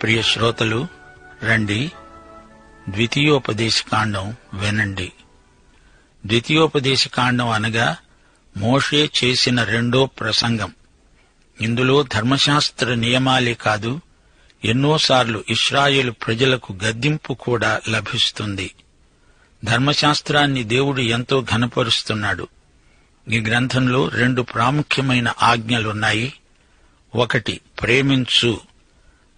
ప్రియ శ్రోతలు రండి. ద్వితీయోపదేశ కాండం వినండి. ద్వితీయోపదేశ కాండం అనగా మోషే చేసిన రెండో ప్రసంగం. ఇందులో ధర్మశాస్త్ర నియమాలే కాదు ఎన్నోసార్లు ఇస్రాయేలు ప్రజలకు గద్దింపు కూడా లభిస్తుంది. ధర్మశాస్త్రాన్ని దేవుడు ఎంతో ఘనపరుస్తున్నాడు. ఈ గ్రంథంలో రెండు ప్రాముఖ్యమైన ఆజ్ఞలున్నాయి. ఒకటి ప్రేమించు.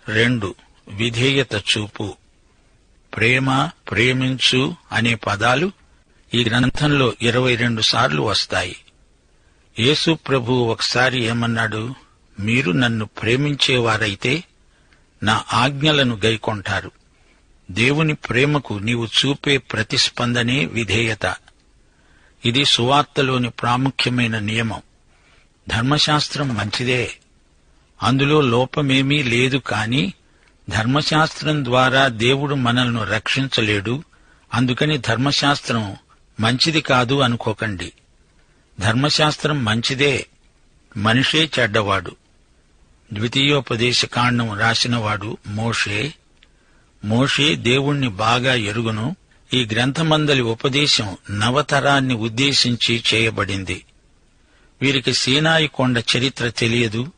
రెండు. విధేయత చూపు. ప్రేమ ప్రేమించు అనే పదాలు ఈ గ్రంథంలో ఇరవై రెండు సార్లు వస్తాయి. యేసు ప్రభు ఒకసారి ఏమన్నాడు? మీరు నన్ను ప్రేమించేవారైతే నా ఆజ్ఞలను గైకొంటారు. దేవుని ప్రేమకు నీవు చూపే ప్రతిస్పందనే విధేయత. ఇది సువార్తలోని ప్రాముఖ్యమైన నియమం. ధర్మశాస్త్రం మంచిదే. అందులో లోపమేమీ లేదు కాని ధర్మశాస్త్రం ద్వారా దేవుడు మనల్ని రక్షించలేడు అందుకని ధర్మశాస్త్రం మంచిది కాదు అనుకోకండి. ధర్మశాస్త్రం మంచిదే మనిషే చెడ్డవాడు. ద్వితీయోపదేశ కాండం రాసినవాడు మోషే. మోషే దేవుణ్ణి బాగా ఎరుగును. ఈ గ్రంథమందలి ఉపదేశం నవతరాన్ని ఉద్దేశించి చేయబడింది. వీరికి సీనాయి కొండ చరిత్ర తెలియదు.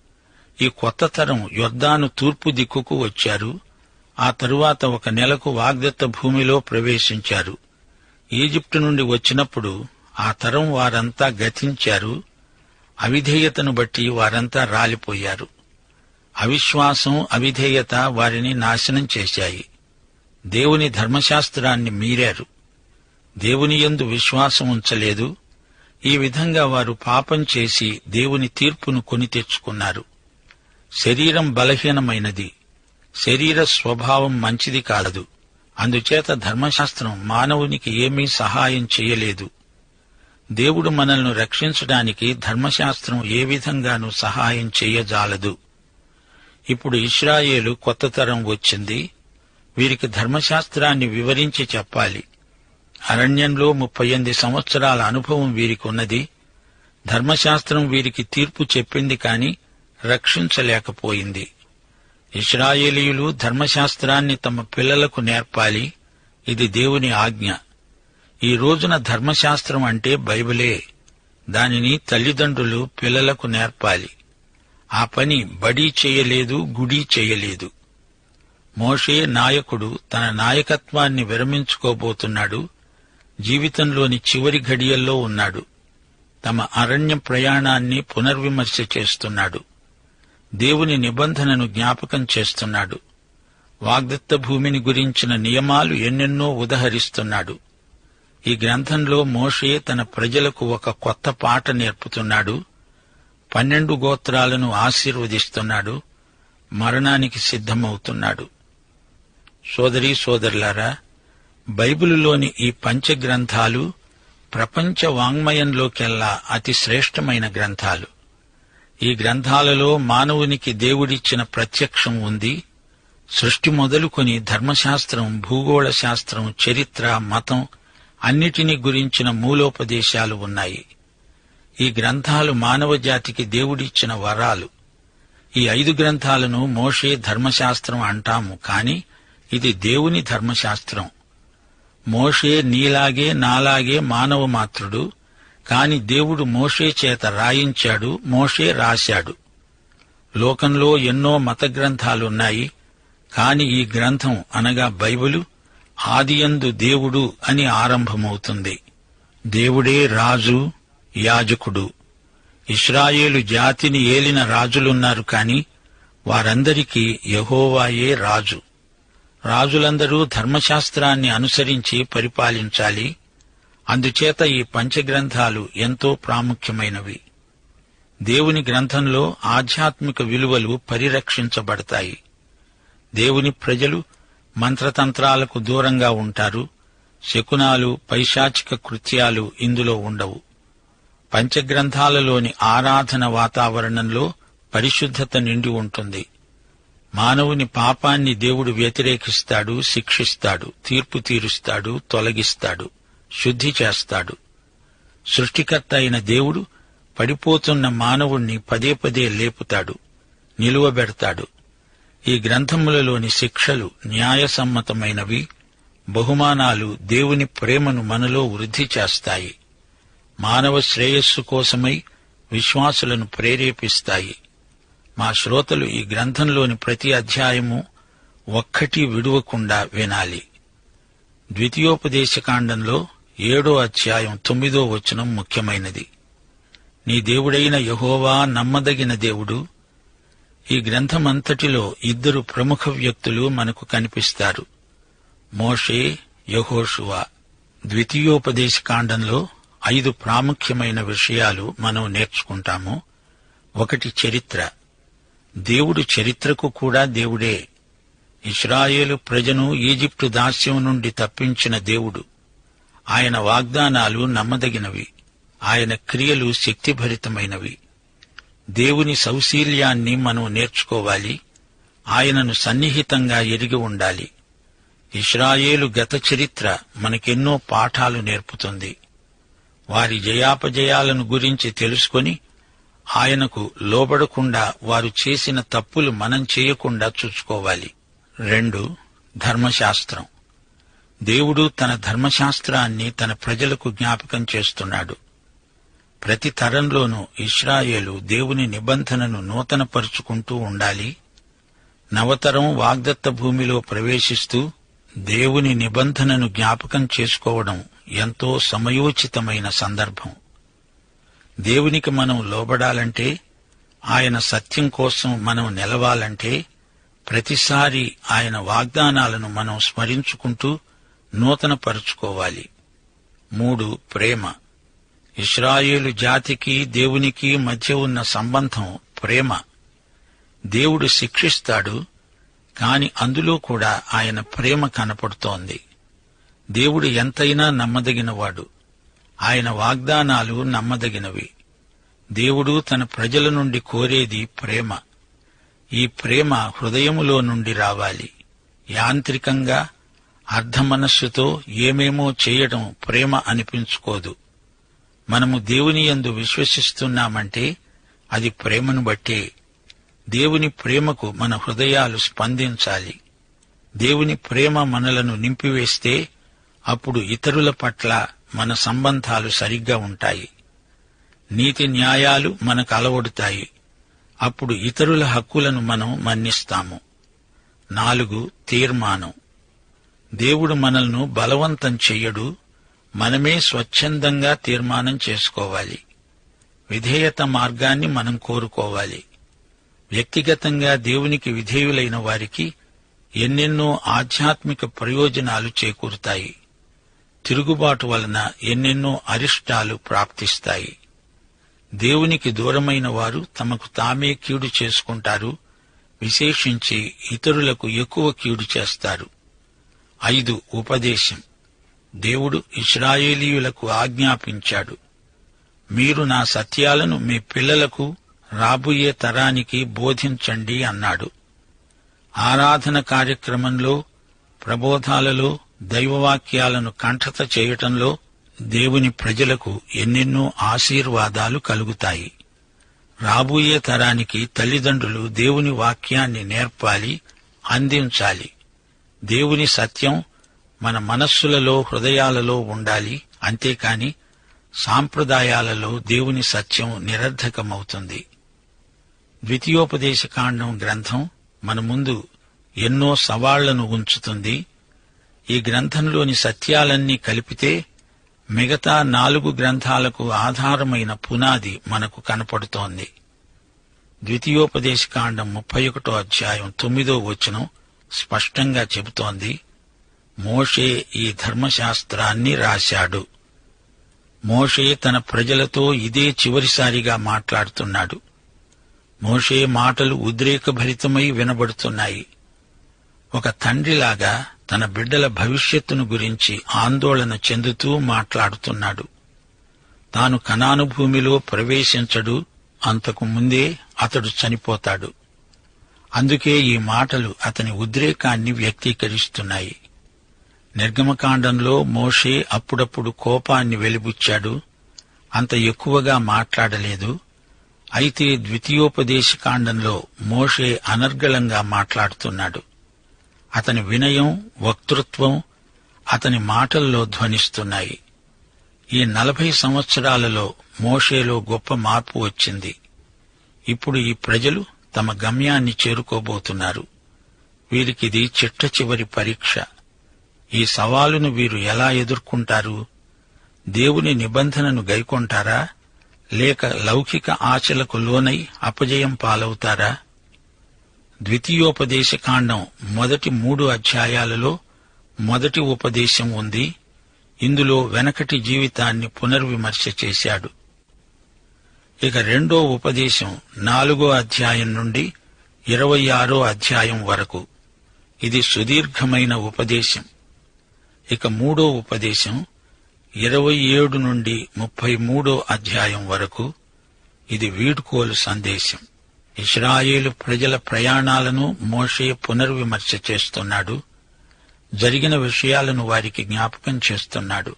ఈ కొత్త తరం యొద్దాను తూర్పు దిక్కుకు వచ్చారు. ఆ తరువాత ఒక నెలకు వాగ్దత్త భూమిలో ప్రవేశించారు. ఈజిప్టు నుండి వచ్చినప్పుడు ఆ తరం వారంతా గతించారు. అవిధేయతను బట్టి వారంతా రాలిపోయారు. అవిశ్వాసం అవిధేయత వారిని నాశనం చేశాయి. దేవుని ధర్మశాస్త్రాన్ని మీరారు. దేవుని యందు విశ్వాసం ఉంచలేదు. ఈ విధంగా వారు పాపం చేసి దేవుని తీర్పును కొని తెచ్చుకున్నారు. శరీరం బలహీనమైనది. శరీర స్వభావం మంచిది కాదు అందుచేత ధర్మశాస్త్రం మానవునికి ఏమీ సహాయం చేయలేదు. దేవుడు మనల్ని రక్షించడానికి ధర్మశాస్త్రం ఏ విధంగానూ సహాయం చేయజాలదు. ఇప్పుడు ఇస్రాయేలు కొత్త తరం వచ్చింది. వీరికి ధర్మశాస్త్రాన్ని వివరించి చెప్పాలి. అరణ్యంలో ముప్పై ఎనిమిది సంవత్సరాల అనుభవం వీరికి ఉన్నది ధర్మశాస్త్రం వీరికి తీర్పు చెప్పింది కానీ రక్షించలేకపోయింది. ఇస్రాయేలీయులు ధర్మశాస్త్రాన్ని తమ పిల్లలకు నేర్పాలి. ఇది దేవుని ఆజ్ఞ. ఈ రోజున ధర్మశాస్త్రం అంటే బైబిలే. దానిని తల్లిదండ్రులు పిల్లలకు నేర్పాలి. ఆ పని బడి చేయలేదు గుడి చేయలేదు. మోషే నాయకుడు తన నాయకత్వాన్ని విరమించుకోబోతున్నాడు. జీవితంలోని చివరి ఘడియల్లో ఉన్నాడు. తమ అరణ్య ప్రయాణాన్ని పునర్విమర్శ చేస్తున్నాడు. దేవుని నిబంధనను జ్ఞాపకం చేస్తున్నాడు. వాగ్దత్త భూమిని గురించిన నియమాలు ఎన్నెన్నో ఉదహరిస్తున్నాడు. ఈ గ్రంథంలో మోషే తన ప్రజలకు ఒక కొత్త పాట నేర్పుతున్నాడు. పన్నెండు గోత్రాలను ఆశీర్వదిస్తున్నాడు. మరణానికి సిద్ధమవుతున్నాడు. సోదరీ సోదరులారా బైబిలులోని ఈ పంచగ్రంథాలు ప్రపంచ వాంగ్మయంలోకెల్లా అతి శ్రేష్టమైన గ్రంథాలు. ఈ గ్రంథాలలో మానవునికి దేవుడిచ్చిన ప్రత్యక్షం ఉంది. సృష్టి మొదలుకొని ధర్మశాస్త్రం భూగోళ శాస్త్రం చరిత్ర మతం అన్నిటినీ గురించిన మూలోపదేశాలు ఉన్నాయి. ఈ గ్రంథాలు మానవ జాతికి దేవుడిచ్చిన వరాలు. ఈ ఐదు గ్రంథాలను మోషే ధర్మశాస్త్రం అంటాము కాని ఇది దేవుని ధర్మశాస్త్రం. మోషే నీలాగే నాలాగే మానవ మాత్రుడు కాని దేవుడు మోషే చేత రాయించాడు మోషే రాశాడు. లోకంలో ఎన్నో మత గ్రంథాలున్నాయి కాని ఈ గ్రంథం అనగా బైబిలు ఆదియందు దేవుడు అని ఆరంభమవుతుంది. దేవుడే రాజు యాజకుడు. ఇస్రాయేలు జాతిని ఏలిన రాజులున్నారు కాని వారందరికీ యహోవాయే రాజు. రాజులందరూ ధర్మశాస్త్రాన్ని అనుసరించి పరిపాలించాలి అందుచేత ఈ పంచగ్రంథాలు ఎంతో ప్రాముఖ్యమైనవి. దేవుని గ్రంథంలో ఆధ్యాత్మిక విలువలు పరిరక్షించబడతాయి. దేవుని ప్రజలు మంత్రతంత్రాలకు దూరంగా ఉంటారు. శకునాలు పైశాచిక కృత్యాలు ఇందులో ఉండవు. పంచగ్రంథాలలోని ఆరాధన వాతావరణంలో పరిశుద్ధత నిండి ఉంటుంది. మానవుని పాపాన్ని దేవుడు వ్యతిరేకిస్తాడు శిక్షిస్తాడు తీర్పు తీరుస్తాడు తొలగిస్తాడు. శుద్ధి చేస్తాడు. సృష్టికర్త అయిన దేవుడు పడిపోతున్న మానవుణ్ణి పదే పదే లేపుతాడు నిలువబెడతాడు. ఈ గ్రంథములలోని శిక్షలు న్యాయసమ్మతమైనవి బహుమానాలు దేవుని ప్రేమను మనలో వృద్ధి చేస్తాయి. మానవ శ్రేయస్సు కోసమై విశ్వాసులను ప్రేరేపిస్తాయి. మా శ్రోతలు ఈ గ్రంథంలోని ప్రతి అధ్యాయము ఒక్కటి విడువకుండా వినాలి. ద్వితీయోపదేశకాండంలో ఏడో అధ్యాయం తొమ్మిదో వచనం ముఖ్యమైనది. నీ దేవుడైన యహోవా నమ్మదగిన దేవుడు. ఈ గ్రంథమంతటిలో ఇద్దరు ప్రముఖ వ్యక్తులు మనకు కనిపిస్తారు. మోషే యహోషువా. ద్వితీయోపదేశకాండంలో ఐదు ప్రాముఖ్యమైన విషయాలు మనం నేర్చుకుంటాము. ఒకటి చరిత్ర. దేవుడు చరిత్రకు కూడా దేవుడే. ఇస్రాయేలు ప్రజను ఈజిప్టు దాస్యం నుండి తప్పించిన దేవుడు. ఆయన వాగ్దానాలు నమ్మదగినవి. ఆయన క్రియలు శక్తిభరితమైనవి. దేవుని సౌశీల్యాన్ని మనం నేర్చుకోవాలి. ఆయనను సన్నిహితంగా ఎరిగి ఉండాలి. ఇస్రాయేలు గత చరిత్ర మనకెన్నో పాఠాలు నేర్పుతుంది. వారి జయాపజయాలను గురించి తెలుసుకొని ఆయనకు లోబడకుండా వారు చేసిన తప్పులు మనం చేయకుండా చూసుకోవాలి. రెండు ధర్మశాస్త్రం. దేవుడు తన ధర్మశాస్త్రాన్ని తన ప్రజలకు జ్ఞాపకం చేస్తున్నాడు. ప్రతి తరంలోనూ ఇస్రాయేలు దేవుని నిబంధనను నూతనపరుచుకుంటూ ఉండాలి. నవతరం వాగ్దత్త భూమిలో ప్రవేశిస్తూ దేవుని నిబంధనను జ్ఞాపకం చేసుకోవడం ఎంతో సమయోచితమైన సందర్భం. దేవునికి మనం లోబడాలంటే ఆయన సత్యం కోసం మనం నిలవాలంటే ప్రతిసారి ఆయన వాగ్దానాలను మనం స్మరించుకుంటూ నూతనపరుచుకోవాలి. మూడు ప్రేమ. ఇస్రాయేలు జాతికి దేవునికి మధ్య ఉన్న సంబంధం ప్రేమ. దేవుడు శిక్షిస్తాడు కాని అందులో కూడా ఆయన ప్రేమ కనపడుతోంది. దేవుడు ఎంతైనా నమ్మదగినవాడు. ఆయన వాగ్దానాలు నమ్మదగినవి. దేవుడు తన ప్రజల నుండి కోరేది ప్రేమ. ఈ ప్రేమ హృదయములో నుండి రావాలి. యాంత్రికంగా అర్ధమనస్సుతో ఏమేమో చేయడం ప్రేమ అనిపించుకోదు. మనము దేవుని యందు విశ్వసిస్తున్నామంటే అది ప్రేమను బట్టే దేవుని ప్రేమకు మన హృదయాలు స్పందించాలి. దేవుని ప్రేమ మనలను నింపివేస్తే అప్పుడు ఇతరుల పట్ల మన సంబంధాలు సరిగ్గా ఉంటాయి. నీతి న్యాయాలు మనకు అలవడుతాయి. అప్పుడు ఇతరుల హక్కులను మనం మన్నిస్తాము. నాలుగు తీర్మానం. దేవుడు మనల్ని బలవంతం చెయ్యడు. మనమే స్వచ్ఛందంగా తీర్మానం చేసుకోవాలి. విధేయత మార్గాన్ని మనం కోరుకోవాలి. వ్యక్తిగతంగా దేవునికి విధేయులైన వారికి ఎన్నెన్నో ఆధ్యాత్మిక ప్రయోజనాలు చేకూరుతాయి. తిరుగుబాటు వలన ఎన్నెన్నో అరిష్టాలు ప్రాప్తిస్తాయి. దేవునికి దూరమైన వారు తమకు తామే కీడు చేసుకుంటారు. విశేషించి ఇతరులకు ఎక్కువ కీడు చేస్తారు. ఐదు ఉపదేశం. దేవుడు ఇస్రాయేలీయులకు ఆజ్ఞాపించాడు. మీరు నా సత్యాలను మీ పిల్లలకు రాబోయే తరానికి బోధించండి అన్నాడు. ఆరాధన కార్యక్రమంలో ప్రబోధాలలో దైవవాక్యాలను కంఠత చేయటంలో దేవుని ప్రజలకు ఎన్నెన్నో ఆశీర్వాదాలు కలుగుతాయి. రాబోయే తరానికి తల్లిదండ్రులు దేవుని వాక్యాన్ని నేర్పాలి అందించాలి. దేవుని సత్యం మన మనస్సులలో హృదయాలలో ఉండాలి. అంతేకాని సాంప్రదాయాలలో దేవుని సత్యం నిరర్ధకమవుతుంది. ద్వితీయోపదేశకాండం గ్రంథం మన ముందు ఎన్నో సవాళ్ళను ఉంచుతుంది. ఈ గ్రంథంలోని సత్యాలన్నీ కలిపితే మిగతా నాలుగు గ్రంథాలకు ఆధారమైన పునాది మనకు కనపడుతోంది. ద్వితీయోపదేశకాండం ముప్పై ఒకటో అధ్యాయం తొమ్మిదో వచనం స్పష్టంగా చెబుతోంది మోషే ఈ ధర్మశాస్త్రాన్ని రాశాడు. మోషే తన ప్రజలతో ఇదే చివరిసారిగా మాట్లాడుతున్నాడు. మోషే మాటలు ఉద్రేకభరితమై వినబడుతున్నాయి. ఒక తండ్రిలాగా తన బిడ్డల భవిష్యత్తును గురించి ఆందోళన చెందుతూ మాట్లాడుతున్నాడు. తాను కనాను భూమిలో ప్రవేశించడు అంతకు ముందే అతడు చనిపోతాడు. అందుకే ఈ మాటలు అతని ఉద్రేకాన్ని వ్యక్తీకరిస్తున్నాయి. నిర్గమకాండంలో మోషే అప్పుడప్పుడు కోపాన్ని వెలిబుచ్చాడు. అంత ఎక్కువగా మాట్లాడలేదు. అయితే ద్వితీయోపదేశ కాండంలో మోషే అనర్గళంగా మాట్లాడుతున్నాడు. అతని వినయం వక్తృత్వం అతని మాటల్లో ధ్వనిస్తున్నాయి. ఈ నలభై సంవత్సరాలలో మోషేలో గొప్ప మార్పు వచ్చింది. ఇప్పుడు ఈ ప్రజలు తమ గమ్యాన్ని చేరుకోబోతున్నారు. వీరికిది చిట్ట చివరి పరీక్ష. ఈ సవాలును వీరు ఎలా ఎదుర్కొంటారు? దేవుని నిబంధనను గైకొంటారా? లేక లౌకిక ఆశలకు లోనై అపజయం పాలవుతారా? ద్వితీయోపదేశ కాండం మొదటి మూడు అధ్యాయాలలో మొదటి ఉపదేశం ఉంది. ఇందులో వెనకటి జీవితాన్ని పునర్విమర్శ చేశాడు. ఇక రెండో ఉపదేశం నాలుగో అధ్యాయం నుండి ఇరవై ఆరో అధ్యాయం వరకు. ఇది సుదీర్ఘమైన ఉపదేశం. ఇక మూడో ఉపదేశం ఇరవై ఏడు నుండి ముప్పై మూడో అధ్యాయం వరకు. ఇది వీడ్కోలు సందేశం. ఇస్రాయేలు ప్రజల ప్రయాణాలను మోషే పునర్విమర్శ చేస్తున్నాడు. జరిగిన విషయాలను వారికి జ్ఞాపకం చేస్తున్నాడు.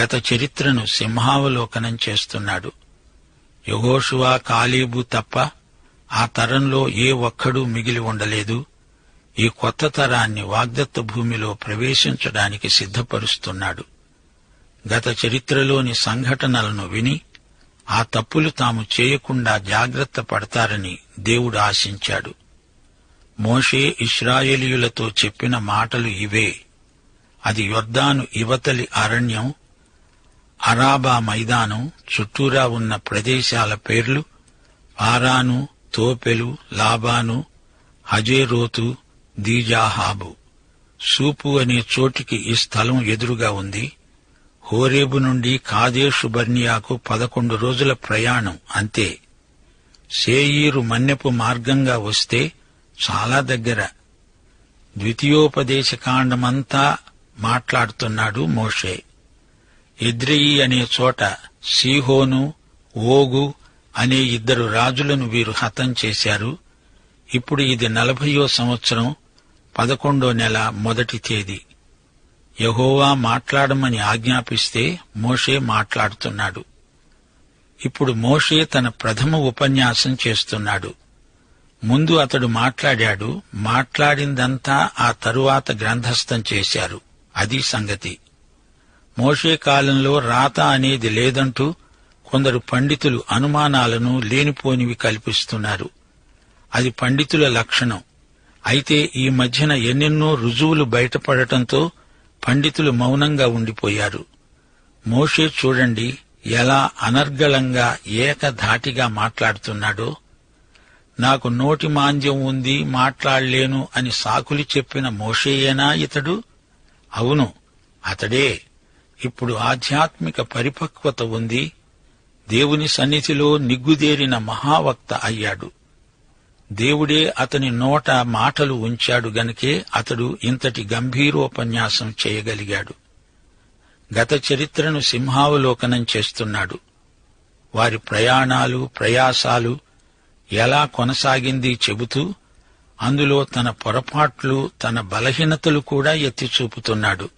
గత చరిత్రను సింహావలోకనం చేస్తున్నాడు. యగోషువా కాలీబు తప్ప ఆ తరంలో ఏ ఒక్కడూ మిగిలి ఉండలేదు. ఈ కొత్త తరాన్ని వాగ్దత్త భూమిలో ప్రవేశించడానికి సిద్ధపరుస్తున్నాడు. గత చరిత్రలోని సంఘటనలను విని ఆ తప్పులు తాము చేయకుండా జాగ్రత్త పడతారని దేవుడు ఆశించాడు. మోషే ఇస్రాయేలీయులతో చెప్పిన మాటలు ఇవే. అది యొర్దాను ఇవతలి అరణ్యం అరాబా మైదానం చుట్టూరా ఉన్న ప్రదేశాల పేర్లు ఆరాను తోపెలు లాబాను హజేరోతు దీజాహాబు. సూపు అనే చోటికి ఈ స్థలం ఎదురుగా ఉంది. హోరేబు నుండి కాదేశు బర్నియాకు పదకొండు రోజుల ప్రయాణం అంతే. సేయీరు మన్నెపు మార్గంగా వస్తే చాలా దగ్గర. ద్వితీయోపదేశ కాండమంతా మాట్లాడుతున్నాడు మోషే. ఎద్రెయి అనే చోట సీహోను ఓగు అనే ఇద్దరు రాజులను వీరు హతం చేశారు. ఇప్పుడు ఇది నలభయో సంవత్సరం పదకొండో నెల మొదటి తేదీ. యహోవా మాట్లాడమని ఆజ్ఞాపిస్తే మోషే మాట్లాడుతున్నాడు. ఇప్పుడు మోషే తన ప్రథమ ఉపన్యాసం చేస్తున్నాడు. ముందు అతడు మాట్లాడాడు మాట్లాడిందంతా ఆ తరువాత గ్రంథస్థం చేశారు. అది సంగతి. మోషే కాలంలో రాత అనేది లేదంటూ కొందరు పండితులు అనుమానాలను లేనిపోనివి కల్పిస్తున్నారు. అది పండితుల లక్షణం. అయితే ఈ మధ్యన ఎన్నెన్నో రుజువులు బయటపడటంతో పండితులు మౌనంగా ఉండిపోయారు. మోషే చూడండి ఎలా అనర్గళంగా ఏకధాటిగా మాట్లాడుతున్నాడో. నాకు నోటి మాంద్యం ఉంది మాట్లాడలేను అని సాకులు చెప్పిన మోషేయేనా ఇతడు? అవును అతడే. ఇప్పుడు ఆధ్యాత్మిక పరిపక్వత ఉంది. దేవుని సన్నిధిలో నిగ్గుదేరిన మహావక్త అయ్యాడు. దేవుడే అతని నోట మాటలు ఉంచాడు గనుకే అతడు ఇంతటి గంభీరోపన్యాసం చేయగలిగాడు. గత చరిత్రను సింహావలోకనం చేస్తున్నాడు. వారి ప్రయాణాలు ప్రయాసాలు ఎలా కొనసాగింది చెబుతూ అందులో తన పొరపాట్లు తన బలహీనతలు కూడా ఎత్తి చూపుతున్నాడు.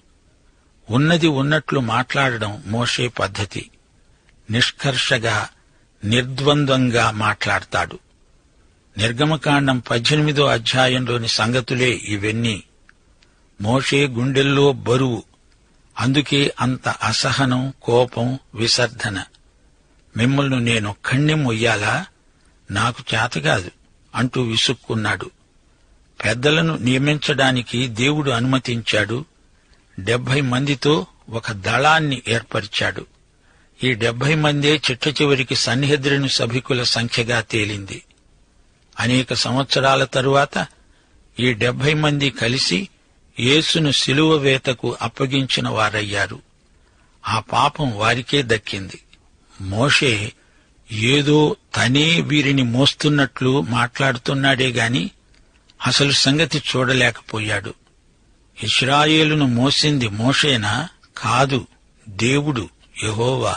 ఉన్నది ఉన్నట్లు మాట్లాడడం మోషే పద్ధతి. నిష్కర్షగా నిర్ద్వంద్వంగా మాట్లాడతాడు. నిర్గమకాండం పద్దెనిమిదో అధ్యాయంలోని సంగతులే ఇవన్నీ. మోషే గుండెల్లో బరువు. అందుకే అంత అసహనం కోపం విసర్ధన. మిమ్మల్ని నేను నేనొక్కణ్ణి మొయ్యాలా? నాకు చేతగాదు అంటూ విసుక్కున్నాడు. పెద్దలను నియమించడానికి దేవుడు అనుమతించాడు. డెబ్బై మందితో ఒక దళాన్ని ఏర్పరిచాడు. ఈ డెబ్బై మందే చిట్ట చివరికి సన్నిహద్రిని సభికుల సంఖ్యగా తేలింది. అనేక సంవత్సరాల తరువాత ఈ డెబ్బై మంది కలిసి యేసును శిలువ వేతకు అప్పగించిన వారయ్యారు. ఆ పాపం వారికే దక్కింది. మోషే ఏదో తనే వీరిని మోస్తున్నట్లు మాట్లాడుతున్నాడే గాని అసలు సంగతి చూడలేకపోయాడు. ఇస్రాయేలును మోసింది మోషేనా? కాదు దేవుడు యహోవా.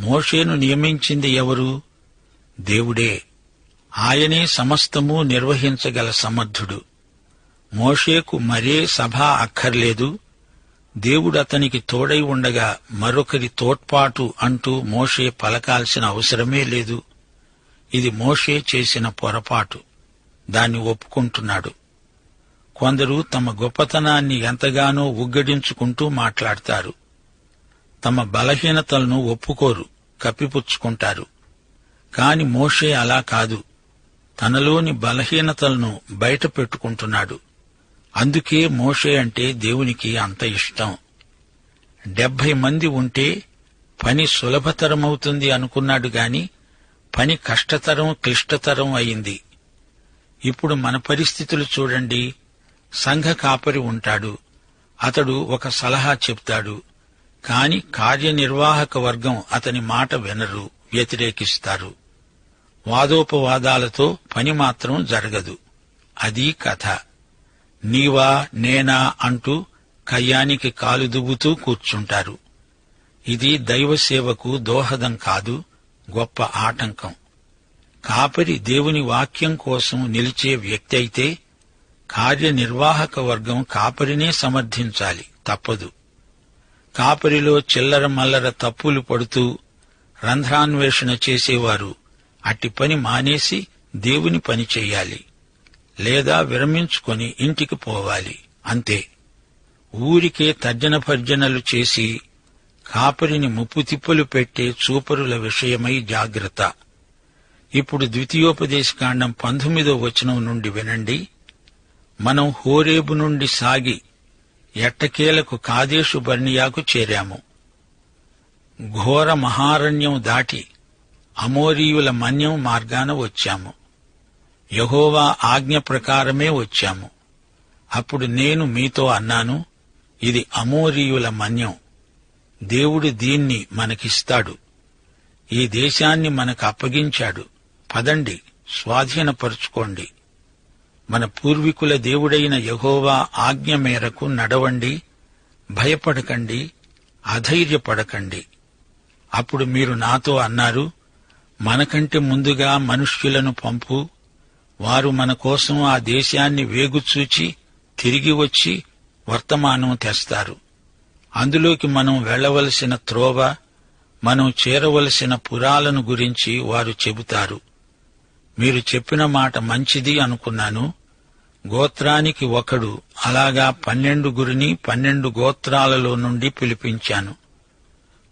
మోషేను నియమించింది ఎవరు? దేవుడే. ఆయనే సమస్తము నిర్వహించగల సమర్థుడు. మోషేకు మరే సభ అక్కర్లేదు. దేవుడు అతనికి తోడై ఉండగా మరొకరి తోడ్పాటు అంటూ మోషే పలకాల్సిన అవసరమే లేదు. ఇది మోషే చేసిన పొరపాటు. దాన్ని ఒప్పుకుంటున్నాడు. కొందరు తమ గొప్పతనాన్ని ఎంతగానో ఉగ్గడించుకుంటూ మాట్లాడతారు. తమ బలహీనతలను ఒప్పుకోరు కప్పిపుచ్చుకుంటారు. కాని మోషే అలా కాదు. తనలోని బలహీనతలను బయట పెట్టుకుంటున్నాడు. అందుకే మోషే అంటే దేవునికి అంత ఇష్టం. డెబ్బై మంది ఉంటే పని సులభతరమవుతుంది అనుకున్నాడు గాని పని కష్టతరం క్లిష్టతరం అయింది. ఇప్పుడు మన పరిస్థితులు చూడండి. సంఘ కాపరి ఉంటాడు. అతడు ఒక సలహా చెప్తాడు. కాని కార్యనిర్వాహక వర్గం అతని మాట వినరు వ్యతిరేకిస్తారు. వాదోపవాదాలతో పని మాత్రం జరగదు. అది కథ. నీవా నేనా అంటూ కయ్యానికి కాలు దువ్వుతూ కూర్చుంటారు. ఇది దైవ సేవకు దోహదం కాదు గొప్ప ఆటంకం. కాపరి దేవుని వాక్యం కోసం నిలిచే వ్యక్తి అయితే కార్యనిర్వాహక వర్గం కాపరినే సమర్థించాలి. తప్పదు. కాపరిలో చిల్లర మల్లర తప్పులు పడుతూ రంధ్రాన్వేషణ చేసేవారు అట్టి పని మానేసి దేవుని పని చెయ్యాలి లేదా విరమించుకొని ఇంటికి పోవాలి. అంతే. ఊరికే తర్జన భర్జనలు చేసి కాపరిని ముప్పు తిప్పలు పెట్టే చూపరుల విషయమై జాగ్రత్త. ఇప్పుడు ద్వితీయోపదేశకాండం పంతొమ్మిదో వచనం నుండి వినండి. మనం హోరేబు నుండి సాగి ఎట్టకేలకు కాదేశు బర్నియాకు చేరాము. ఘోర మహారణ్యం దాటి అమోరీయుల మన్యం మార్గాన వచ్చాము. యహోవా ఆజ్ఞ ప్రకారమే వచ్చాము. అప్పుడు నేను మీతో అన్నాను ఇది అమోరీయుల మన్యం. దేవుడు దీన్ని మనకిస్తాడు. ఈ దేశాన్ని మనకు అప్పగించాడు. పదండి స్వాధీనపరుచుకోండి. మన పూర్వీకుల దేవుడైన యహోవా ఆజ్ఞ మేరకు నడవండి భయపడకండి అధైర్యపడకండి. అప్పుడు మీరు నాతో అన్నారు మనకంటే ముందుగా మనుష్యులను పంపు వారు మన కోసం ఆ దేశాన్ని వేగుచూచి తిరిగి వచ్చి వర్తమానం తెస్తారు. అందులోకి మనం వెళ్ళవలసిన త్రోవ మనం చేరవలసిన పురాలను గురించి వారు చెబుతారు. మీరు చెప్పిన మాట మంచిది అనుకున్నాను. గోత్రానికి ఒకడు అలాగా పన్నెండు గురిని పన్నెండు గోత్రాలలో నుండి పిలిపించాను.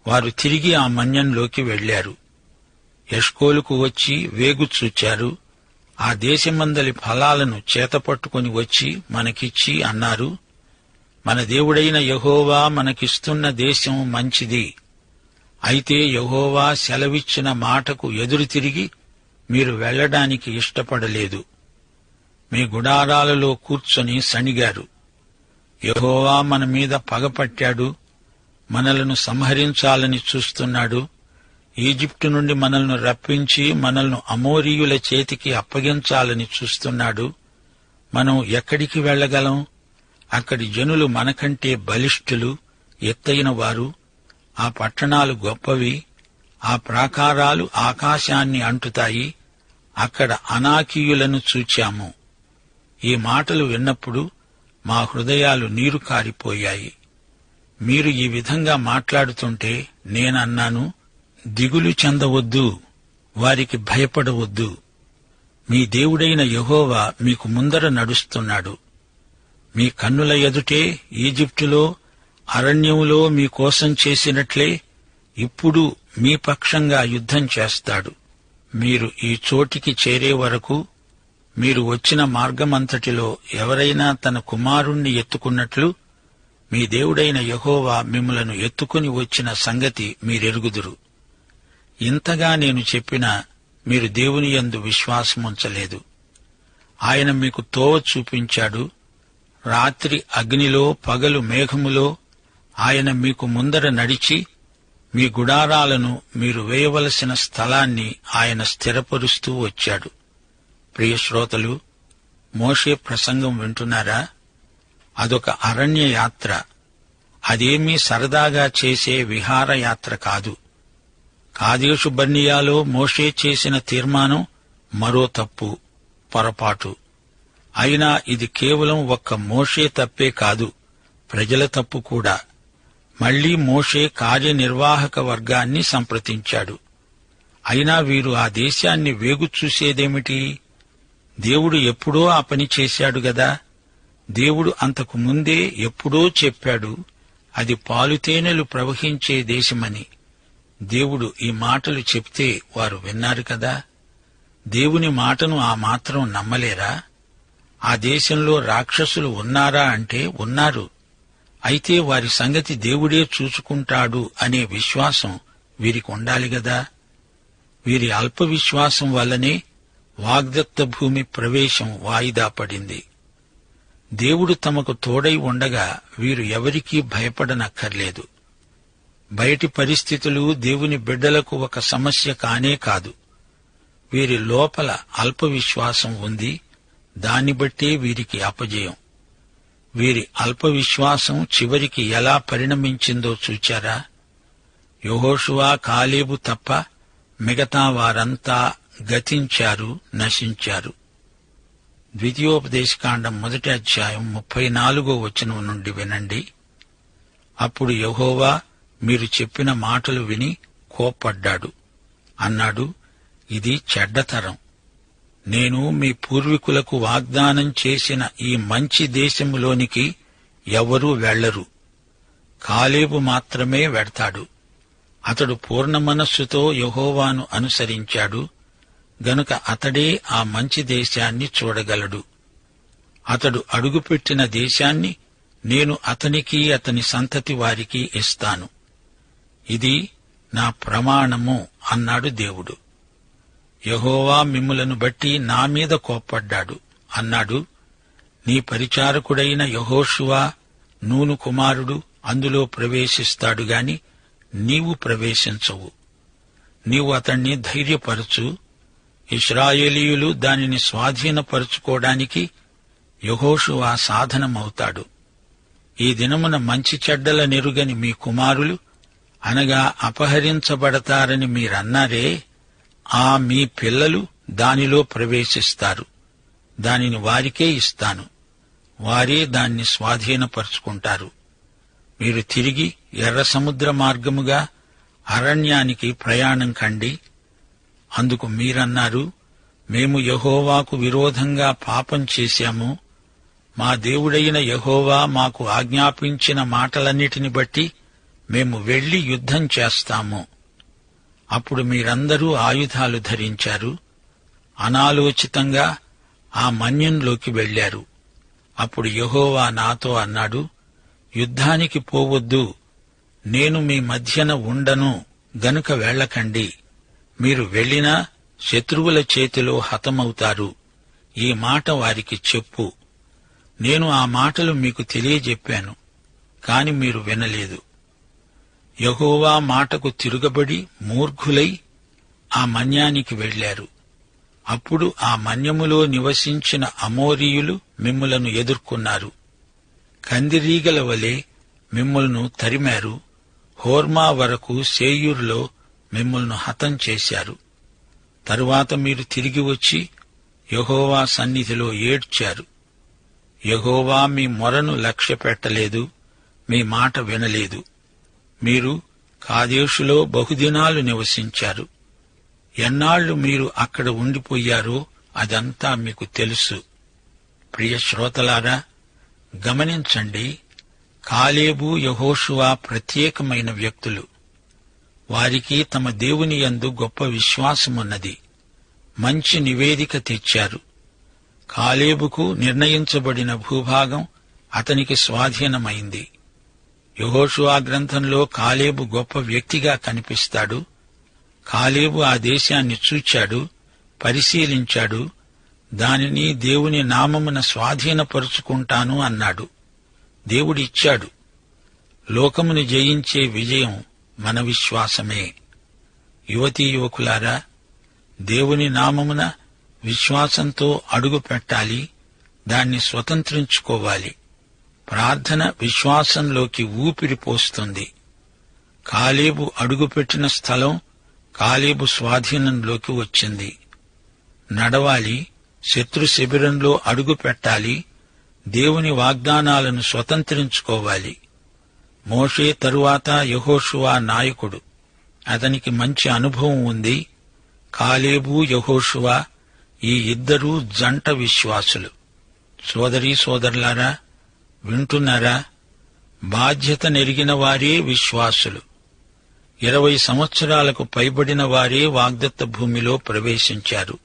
వారు తిరిగి ఆ మన్యంలోకి వెళ్ళారు యష్కోలుకు వచ్చి వేగు చూచారు. ఆ దేశమందలి ఫలాలను చేతపట్టుకుని వచ్చి మనకిచ్చి అన్నారు మన దేవుడైన యహోవా మనకిస్తున్న దేశం మంచిది. అయితే యహోవా సెలవిచ్చిన మాటకు ఎదురు తిరిగి మీరు వెళ్ళడానికి ఇష్టపడలేదు. మీ గుడారాలలో కూర్చొని సణిగారు. యహోవా మన మీద పగపట్టాడు మనలను సంహరించాలని చూస్తున్నాడు. ఈజిప్టు నుండి మనల్ని రప్పించి మనల్ని అమోరీయుల చేతికి అప్పగించాలని చూస్తున్నాడు. మనం ఎక్కడికి వెళ్ళగలం అక్కడి జనులు మనకంటే బలిష్ఠులు ఎత్తైన వారు. ఆ పట్టణాలు గొప్పవి. ఆ ప్రాకారాలు ఆకాశాన్ని అంటుతాయి అక్కడ అనాకీయులను చూచాము. ఈ మాటలు విన్నప్పుడు మా హృదయాలు నీరు కారిపోయాయి. మీరు ఈ విధంగా మాట్లాడుతుంటే నేనన్నాను దిగులు చెందవద్దు వారికి భయపడవద్దు. మీ దేవుడైన యహోవా మీకు ముందర నడుస్తున్నాడు. మీ కన్నుల ఎదుటే ఈజిప్టులో అరణ్యములో మీకోసం చేసినట్లే ఇప్పుడు మీ పక్షంగా యుద్ధం చేస్తాడు. మీరు ఈ చోటికి చేరే వరకు మీరు వచ్చిన మార్గమంతటిలో ఎవరైనా తన కుమారుణ్ణి ఎత్తుకున్నట్లు మీ దేవుడైన యహోవా మిమ్మలను ఎత్తుకుని వచ్చిన సంగతి మీరెరుగుదురు. ఇంతగా నేను చెప్పినా మీరు దేవుని యందు విశ్వాసముంచలేదు. ఆయన మీకు తోవ చూపించాడు. రాత్రి అగ్నిలో పగలు మేఘములో ఆయన మీకు ముందర నడిచి మీ గుడారాలను మీరు వేయవలసిన స్థలాన్ని ఆయన స్థిరపరుస్తూ వచ్చాడు. ప్రియ శ్రోతలు మోషే ప్రసంగం వింటున్నారా? అదొక అరణ్య యాత్ర అదేమీ సరదాగా చేసే విహారయాత్ర కాదు. కాదేశు బర్నియాలో మోషే చేసిన తీర్మానం మరో తప్పు పొరపాటు. అయినా ఇది కేవలం ఒక్క మోషే తప్పే కాదు ప్రజల తప్పు కూడా. మళ్ళీ మోషే కార్యనిర్వాహక వర్గాన్ని సంప్రదించాడు. అయినా వీరు ఆ దేశాన్ని వేగు చూసేదేమిటి? దేవుడు ఎప్పుడో ఆ పని చేశాడు గదా? దేవుడు అంతకు ముందే ఎప్పుడో చెప్పాడు అది పాలుతేనెలు ప్రవహించే దేశమని. దేవుడు ఈ మాటలు చెప్తే వారు విన్నారు కదా? దేవుని మాటను ఆ మాత్రం నమ్మలేరా? ఆ దేశంలో రాక్షసులు ఉన్నారా అంటే ఉన్నారు. అయితే వారి సంగతి దేవుడే చూసుకుంటాడు అనే విశ్వాసం వీరికి ఉండాలి గదా? వీరి అల్ప విశ్వాసం వల్లనే వాగ్దత్త భూమి ప్రవేశం వాయిదా పడింది. దేవుడు తమకు తోడై ఉండగా వీరు ఎవరికీ భయపడనక్కర్లేదు. బయటి పరిస్థితులు దేవుని బిడ్డలకు ఒక సమస్య కానే కాదు. వీరి లోపల అల్ప విశ్వాసం ఉంది. దాన్ని బట్టే వీరికి అపజయం. వీరి అల్ప విశ్వాసం చివరికి ఎలా పరిణమించిందో చూచారా? యహోషువా కాలేబు తప్ప మిగతా వారంతా గతించారు నశించారు. ద్వితీయోపదేశకాండం మొదటి అధ్యాయం ముప్పై నాలుగో వచనం నుండి వినండి. అప్పుడు యహోవా మీరు చెప్పిన మాటలు విని కోప్పడ్డాడు. అన్నాడు ఇది చెడ్డతరం నేను మీ పూర్వీకులకు వాగ్దానం చేసిన ఈ మంచి దేశములోనికి ఎవరూ వెళ్ళరు కాలేబు మాత్రమే వెడతాడు. అతడు పూర్ణ మనస్సుతో యహోవాను అనుసరించాడు. గనుక అతడే ఆ మంచి దేశాన్ని చూడగలడు. అతడు అడుగుపెట్టిన దేశాన్ని నేను అతనికి అతని సంతతి వారికి ఇస్తాను. ఇది నా ప్రమాణము అన్నాడు దేవుడు. యహోవా మిమ్ములను బట్టి నా మీద కోప్పడ్డాడు. అన్నాడు నీ పరిచారకుడైన యహోషువా నూను కుమారుడు అందులో ప్రవేశిస్తాడు గాని నీవు ప్రవేశించవు. నీవు అతణ్ణి ధైర్యపరచు. ఇస్రాయేలీయులు దానిని స్వాధీనపరుచుకోవడానికి యహోషువా సాధనమవుతాడు. ఈ దినమున మంచి చెడ్డల నెరుగని మీ కుమారులు అనగా అపహరించబడతారని మీరన్నారే ఆ మీ పిల్లలు దానిలో ప్రవేశిస్తారు. దానిని వారికే ఇస్తాను. వారే దాన్ని స్వాధీనపరుచుకుంటారు. మీరు తిరిగి ఎర్ర సముద్ర మార్గముగా అరణ్యానికి ప్రయాణం కండి. అందుకు మీరన్నారు మేము యహోవాకు విరోధంగా పాపం చేశాము. మా దేవుడైన యహోవా మాకు ఆజ్ఞాపించిన మాటలన్నిటిని బట్టి మేము వెళ్ళి యుద్ధం చేస్తాము. అప్పుడు మీరందరూ ఆయుధాలు ధరించారు. అనాలోచితంగా ఆ మన్యంలోకి వెళ్ళారు అప్పుడు యహోవా నాతో అన్నాడు యుద్ధానికి పోవద్దు. నేను మీ మధ్యన ఉండను. గనుక వెళ్ళకండి. మీరు వెళ్ళినా శత్రువుల చేతిలో హతమవుతారు. ఈ మాట వారికి చెప్పు. నేను ఆ మాటలు మీకు తెలియజెప్పాను. కాని మీరు వినలేదు. యహోవా మాటకు తిరుగబడి మూర్ఘులై ఆ మన్యానికి వెళ్ళారు అప్పుడు ఆ మన్యములో నివసించిన అమోరీయులు మిమ్ములను ఎదుర్కొన్నారు. కందిరీగల వలె మిమ్మల్ను తరిమారు. హోర్మా వరకు సేయూర్లో మిమ్మల్ని హతం చేశారు. తరువాత మీరు తిరిగి వచ్చి యహోవా సన్నిధిలో ఏడ్చారు. యహోవా మీ మొరను లక్ష్యపెట్టలేదు మీ మాట వినలేదు. మీరు కాదేశులో బహుదినాలు నివసించారు. ఎన్నాళ్ళు మీరు అక్కడ ఉండిపోయారో అదంతా మీకు తెలుసు. ప్రియ శ్రోతలారా గమనించండి కాలేబు యహోషువా ప్రత్యేకమైన వ్యక్తులు. వారికి తమ దేవుని యందు గొప్ప విశ్వాసమున్నది. మంచి నివేదిక తెచ్చారు. కాలేబుకు నిర్ణయించబడిన భూభాగం అతనికి స్వాధీనమైంది. యహోషువా గ్రంథంలో కాలేబు గొప్ప వ్యక్తిగా కనిపిస్తాడు. కాలేబు ఆ దేశాన్ని చూచాడు పరిశీలించాడు దానిని దేవుని నామమున స్వాధీనపరుచుకుంటాను అన్నాడు. దేవుడిచ్చాడు. లోకమును జయించే విజయం మన విశ్వాసమే. యువతీ యువకులారా దేవుని నామమున విశ్వాసంతో అడుగు పెట్టాలి దాన్ని స్వతంత్రించుకోవాలి. ప్రార్థన విశ్వాసంలోకి ఊపిరి పోస్తుంది. కాలేబు అడుగుపెట్టిన స్థలం కాలేబు స్వాధీనంలోకి వచ్చింది. నడవాలి శత్రు శిబిరంలో అడుగు పెట్టాలి దేవుని వాగ్దానాలను స్వతంత్రించుకోవాలి. మోషే తరువాత యహోషువా నాయకుడు. అతనికి మంచి అనుభవం ఉంది. కాలేబు యహోషువా ఈ ఇద్దరూ జంట విశ్వాసులు. సోదరీ సోదరులారా వింటున్నారా? బాధ్యత నెరిగిన వారే విశ్వాసులు. ఇరవై సంవత్సరాలకు పైబడిన వారే వాగ్దత్త భూమిలో ప్రవేశించారు.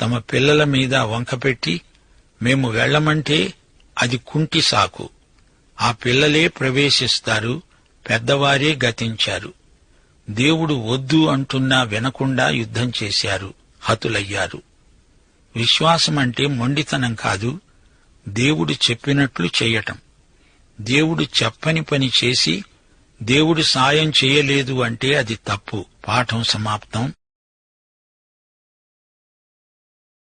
తమ పిల్లల మీద వంకపెట్టి మేము వెళ్ళమంటే అది కుంటి సాకు. ఆ పిల్లలే ప్రవేశిస్తారు పెద్దవారే గతించారు. దేవుడు వద్దు అంటున్నా వినకుండా యుద్ధం చేశారు హతులయ్యారు. విశ్వాసం అంటే మొండితనం కాదు దేవుడు చెప్పినట్లు చేయటం. దేవుడు చెప్పని పని చేసి దేవుడు సాయం చేయలేదు అంటే అది తప్పు. పాఠం సమాప్తం.